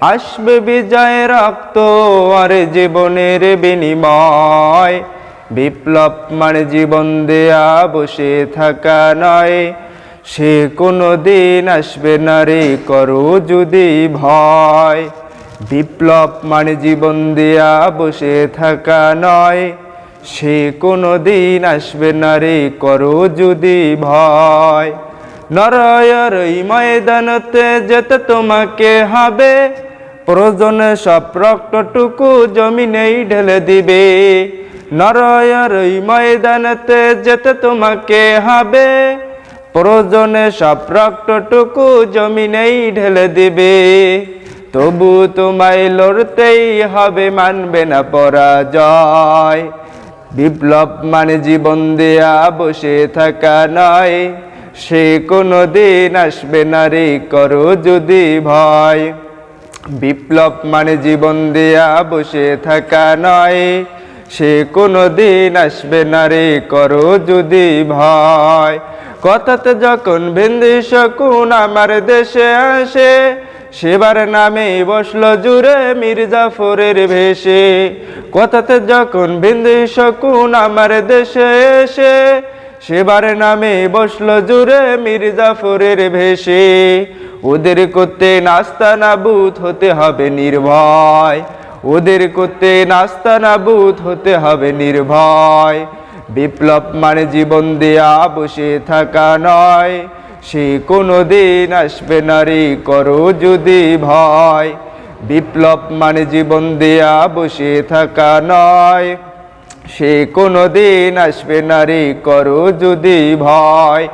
আসবে বিজয় রক্ত আর জীবনের বিনিময়। বিপ্লব মানে জীবন দেয়া বসে থাকা নয়। সে কোনো দিন আসবে না রে, করো যদি ভয়। বিপ্লব মানে জীবন দেয়া বসে থাকা নয়। সে কোনো দিন আসবে না রে, করো যদি ভয়। নরয়ের ময়দানতে যেতে তোমাকে হবে। প্রয়োজনে সব রক্তটুকু জমিনেই ঢেলে দিবে। নরয়ের এই ময়দানতে যেতে তোমাকে হবে। প্রয়োজনে সব রক্তটুকু জমিনেই ঢেলে দিবে। তবু তোমায় লড়তেই হবে, মানবে না পরাজয়। বিপ্লব মানে জীবন দেয়া বসে থাকা নয়। সে কোনো দিন আসবে না রে, করো যদি ভয়। বিপ্লব মানে জীবন দেয়া বসে থাকা নয়। সে কোনো দিন আসবে না রে, করো যদি ভয়। কথাতে যখন বিন্দু শকুন আমার দেশে আসে, সেবার নামে বসল জুড়ে মির্জাফরের ভেসে। কথাতে যখন বিন্দু শকুন আমার দেশে এসে, সেবার নামে বসল জুড়ে মির্জাফরের ভেসে। ওদের করতে নাস্তা নাবুত হতে হবে নির্ভয়। ওদের করতে নাস্তা নাবুত হতে হবে নির্ভয়। বিপ্লব মানে জীবন দেয়া, বসে থাকা নয়। সে কোনো দিন আসবে না রে, করো যদি ভয়। বিপ্লব মানে জীবন দেয়া, বসে থাকা নয়। সে কোনো দিন আসবে না রে, করো যদি ভয়।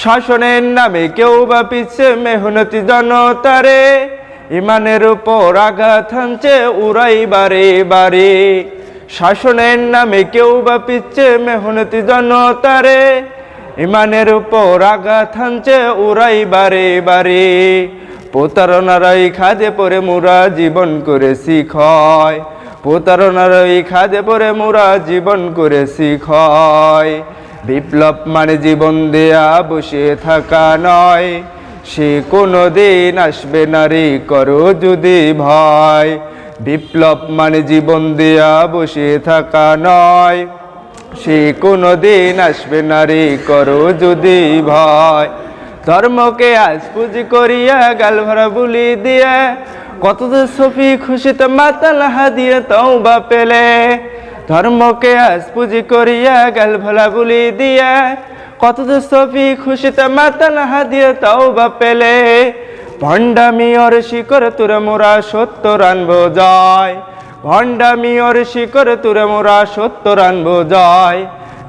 শাসনের নামে কেউ বা পিছে মেহনতি জনতারে। ইমানের উপর আঘাত হানছে উড়াই বারে। বারে শাসনের নামে কেউ বা পিচ্ছে মেহনতি জনতারে। ইমানের উপর আঘাত হানছে উড়াই বারে বারে। প্রতারণারাই খাদে পরে মোরা জীবন করে শিখয়। প্রতারণারাই খাদে পরে মোরা জীবন করে শিখয়। বিপ্লব মানে জীবন দেয়া, বসে থাকা নয়। সে কোনো দিন আসবে না রে করো যদি ভয়। বিপ্লব মানে জীবন দেয়া, বসে থাকা নয়। সে কোনো দিন আসবে না রে করো যদি ভয়। ধর্মকে আজ পুজি করিয়া গাল ভরা বুলি দিয়ে, কত যে সফি খুশিতে মাতাল হাদিয়ে তাও বা পেলে। ধর্মকে আজ পুঁজি করিয়া গাল ভরা বুলি দিয়ে। কত যে সফি খুশিতে মাতাল হাদিয়ে তাও বা পেলে। ভণ্ডামি ওর শিকর তুরে মোরা সত্য রানবো জয়। ভণ্ডামি ওর শিকর তুরে মোরা সত্য রানবো জয়।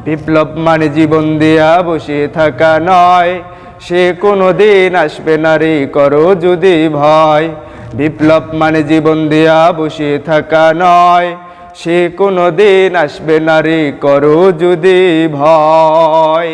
বিপ্লব মানে জীবন দেয়া বসে থাকা নয়। সে কোনো দিন আসবে না রে করো যদি ভয়। বিপ্লব মানে জীবন দেয়া বসে থাকা নয়। সে কোনো দিন আসবে না রে করো যদি ভয়।